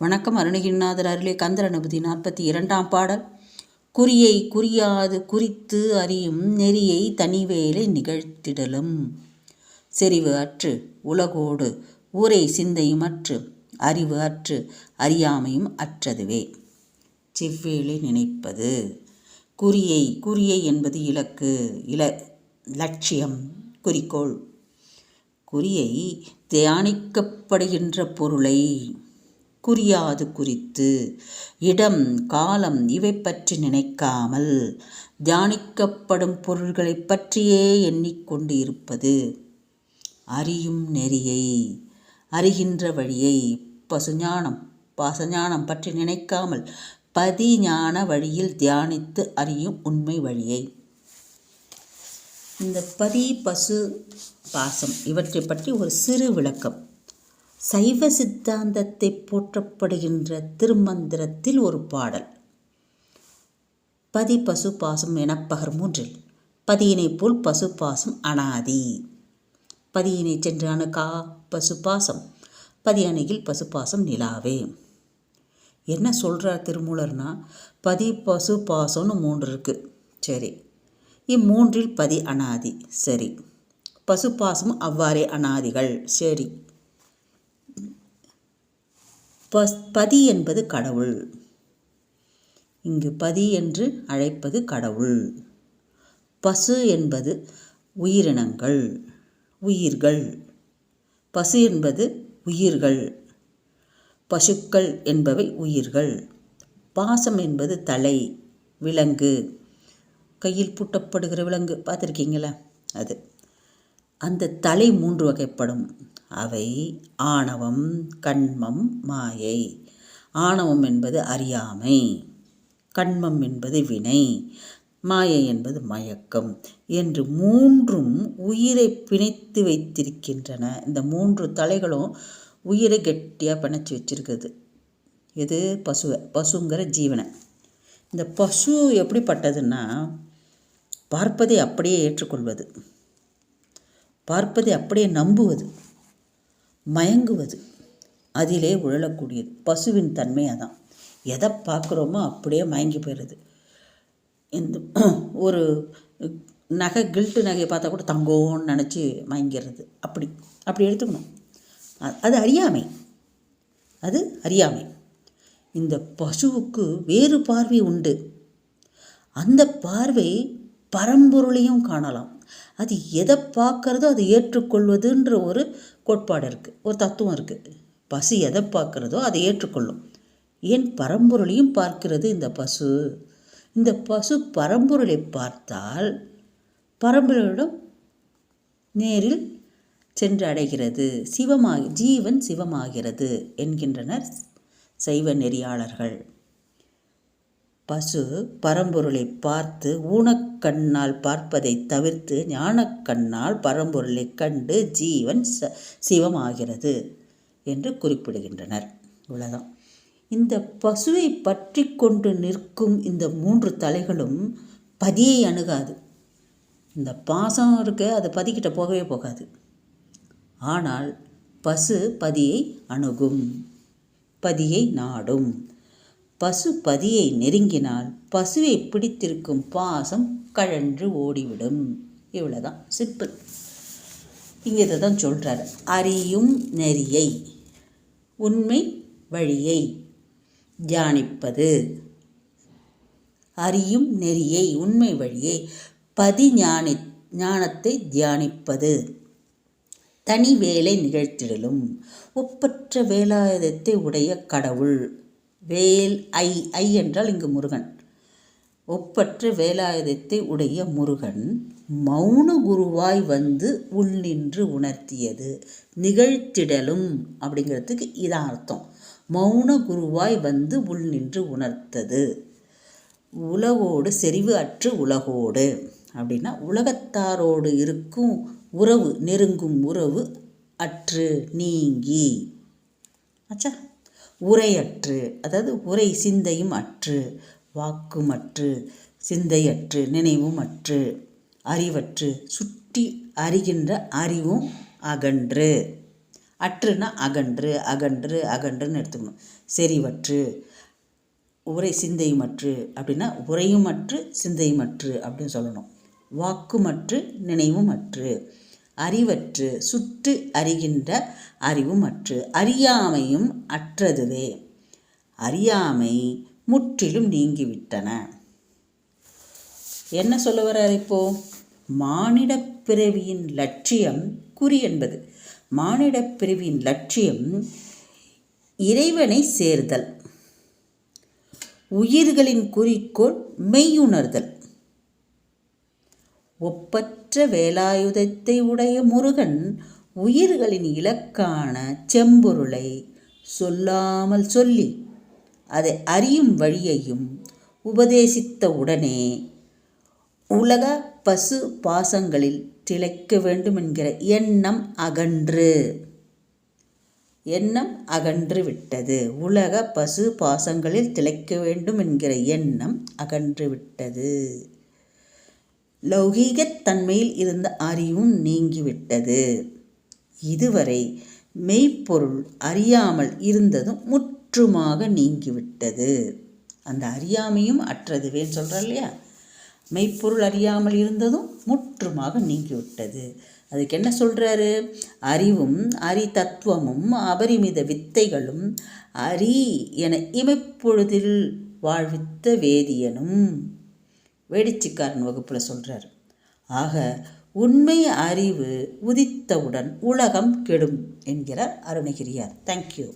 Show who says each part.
Speaker 1: வணக்கம் அருணகிரிநாதர் அருளே கந்தர் அனுபதி நாற்பத்தி இரண்டாம் பாடல். குறியை குறியாது குறித்து அறியும் நெறியை தனிவேலை நிகழ்த்திடலும். செறிவு அற்று உலகோடு ஊரை சிந்தையும் அற்று அறிவு அற்று அறியாமையும் அற்றதுவே. செவ்வேளை நினைப்பது குறியை குறியை என்பது இலக்கு இல லட்சியம் குறிக்கோள். குறியை தியானிக்கப்படுகின்ற பொருளை குறியாது குறித்து இடம் காலம் இவை பற்றி நினைக்காமல் தியானிக்கப்படும் பொருள்களை பற்றியே எண்ணிக்கொண்டு இருப்பது அறியும் நெறியை அறிகின்ற வழியை பசுஞானம் பசஞானம் பற்றி நினைக்காமல் பதிஞான வழியில் தியானித்து அறியும் உண்மை வழியை. இந்த பதி பசு பாசம் இவற்றை பற்றி ஒரு சிறு விளக்கம். சைவ சித்தாந்தத்தை போற்றப்படுகின்ற திருமந்திரத்தில் ஒரு பாடல். பதி பசு பாசம் பகர் மூன்றில் பதியினை போல் பசு பாசம் அனாதி. பதியினை சென்று அணுகா பசு பாசம் பதி அணையில் பசு பாசம் நிலாவே. என்ன சொல்கிறார் திருமூலர்னா பதி பசு பாசம்னு மூன்று இருக்குது சரி இம்மூன்றில் பதி அனாதி. சரி பசுபாசம் அவ்வாறே அனாதிகள். சரி. பதி என்பது கடவுள். இங்கு பதி என்று அழைப்பது கடவுள். பசு என்பது உயிரினங்கள் உயிர்கள். பசு என்பது உயிர்கள். பசுக்கள் என்பவை உயிர்கள். பாசம் என்பது தலை விலங்கு. கையில் பூட்டப்படுகிற விலங்கு பார்த்துருக்கீங்களா? அது. அந்த தலை மூன்று வகைப்படும். அவை ஆணவம் கண்மம் மாயை. ஆணவம் என்பது அறியாமை. கண்மம் என்பது வினை. மாயை என்பது மயக்கம் என்று மூன்றும் உயிரை பிணைத்து வைத்திருக்கின்றன. இந்த மூன்று தலைகளும் உயிரை கெட்டியாக பிணைச்சி வச்சிருக்குது. எது? பசுவை பசுங்கிற ஜீவனை. இந்த பசு எப்படிப்பட்டதுன்னா பார்ப்பதை அப்படியே ஏற்றுக்கொள்வது. பார்ப்பதை அப்படியே நம்புவது மயங்குவது அதிலே உழலக்கூடியது. பசுவின் தன்மை அதான். எதை பார்க்குறோமோ அப்படியே மயங்கி போயிடுது இந்த ஒரு நகை கில்ட்டு நகையை பார்த்தா கூட தங்கோன்னு நினச்சி மயங்கிடுறது. அப்படி அப்படி எடுத்துக்கணும். அது அறியாமை. அது அறியாமை. இந்த பசுவுக்கு வேறு பார்வை உண்டு. அந்த பார்வை பரம்பொருளையும் காணலாம். அது எதை பார்க்குறதோ அதை ஏற்றுக்கொள்வதுன்ற ஒரு கோட்பாடு இருக்குது ஒரு தத்துவம் இருக்குது பசு எதை பார்க்குறதோ அதை ஏற்றுக்கொள்ளும். ஏன் பரம்பொருளையும் பார்க்கிறது இந்த பசு? இந்த பசு பரம்பொருளை பார்த்தால் பரம்பொருளிடம் நேரில் சென்று அடைகிறது. சிவமாக ஜீவன் சிவமாகிறது என்கின்றனர் சைவ நெறியாளர்கள். பசு பரம்பொருளை பார்த்து ஊனக்கண்ணால் பார்ப்பதை தவிர்த்து ஞானக்கண்ணால் பரம்பொருளை கண்டு ஜீவன் ச சிவமாகிறது என்று குறிப்பிடுகின்றனர். இவ்வளோதான் இந்த பசுவை பற்றி கொண்டு நிற்கும் இந்த மூன்று தலைகளும் பதியை அணுகாது. இந்த பாசம் இருக்க அது பதிக்கிட்ட போகவே போகாது. ஆனால் பசு பதியை அணுகும் பதியை நாடும். பசு பதியை நெருங்கினால் பசுவை பிடித்திருக்கும் பாசம் கழன்று ஓடிவிடும். இவ்வளோதான் சிம்பிள் இங்கே இதை தான் சொல்கிறார் அறியும் நெறியை உண்மை வழியை தியானிப்பது. அறியும் நெறியை உண்மை வழியை பதி ஞானி ஞானத்தை தியானிப்பது. தனி வேலை நிகழ்த்திடலும் ஒப்பற்ற வேலாயுதத்தை உடைய கடவுள். வேல் ஐ ஐ என்றால் இங்கு முருகன். ஒப்பற்ற வேலாயுதத்தை உடைய முருகன் மௌன குருவாய் வந்து உள் நின்று உணர்த்தியது. நிகழ்த்திடலும் அப்படிங்கிறதுக்கு இதான் அர்த்தம். மௌன குருவாய் வந்து உள் நின்று உணர்த்தது. உலகோடு செறிவு அற்று உலகோடு அப்படின்னா உலகத்தாரோடு இருக்கும் உறவு நெருங்கும் உறவு அற்று நீங்கி. ஆச்சா உரையற்று அதாவது உரை சிந்தையும் அற்று வாக்குமற்று சிந்தையற்று நினைவும் அற்று அறிவற்று சுற்றி அறிகின்ற அறிவும் அகன்று. அற்றுனா அகன்று அகன்று அகன்றுன்னு எடுத்துக்கணும். செறிவற்று உரை சிந்தையுமற்று அப்படின்னா உரையுமற்று சிந்தையுமற்று அப்படின்னு சொல்லணும். வாக்குமற்று நினைவுமற்று. அறிவற்று சுட்டு அறிகின்ற அறிவும் அற்று அறியாமையும் அற்றதுவே. அறியாமை முற்றிலும் நீங்கிவிட்டன. என்ன சொல்ல வர்றார் இப்போ? மானிடப் பிறவியின் லட்சியம் குறி என்பது. மானிடப் பிறவியின் லட்சியம் இறைவனை சேர்தல். உயிர்களின் குறிக்கோள் மெய்யுணர்தல். ஒப்பற்ற வேலாயுதத்தை உடைய முருகன் உயிர்களின் இலக்கான செம்பொருளை சொல்லாமல் சொல்லி அதை அறியும் வழியையும் உபதேசித்த உடனே உலக பசு பாசங்களில் திளைக்க வேண்டும் என்கிற எண்ணம் அகன்று. எண்ணம் அகன்று விட்டது. உலக பசு பாசங்களில் திளைக்க வேண்டும் என்கிற எண்ணம் அகன்று விட்டது. லௌகீகத் தன்மையில் இருந்த அறிவும் நீங்கிவிட்டது. இதுவரை மெய்ப்பொருள் அறியாமல் இருந்ததும் முற்றுமாக நீங்கிவிட்டது. அந்த அறியாமையும் அற்றதுவேன்னு சொல்கிறோம் இல்லையா? மெய்ப்பொருள் அறியாமல் இருந்ததும் முற்றுமாக நீங்கிவிட்டது. அதுக்கு என்ன சொல்கிறாரு அறிவும் அரி தத்துவமும் அபரிமித வித்தைகளும் அரி என இமைப்பொழுதில் வாழ்வித்த வேதியனும். வேடிச்சிக்காரன் வகுப்பில் சொல்கிறார் ஆக உண்மை அறிவு உதித்தவுடன் உலகம் கெடும் என்கிறார் அருணகிரியார். தேங்க்யூ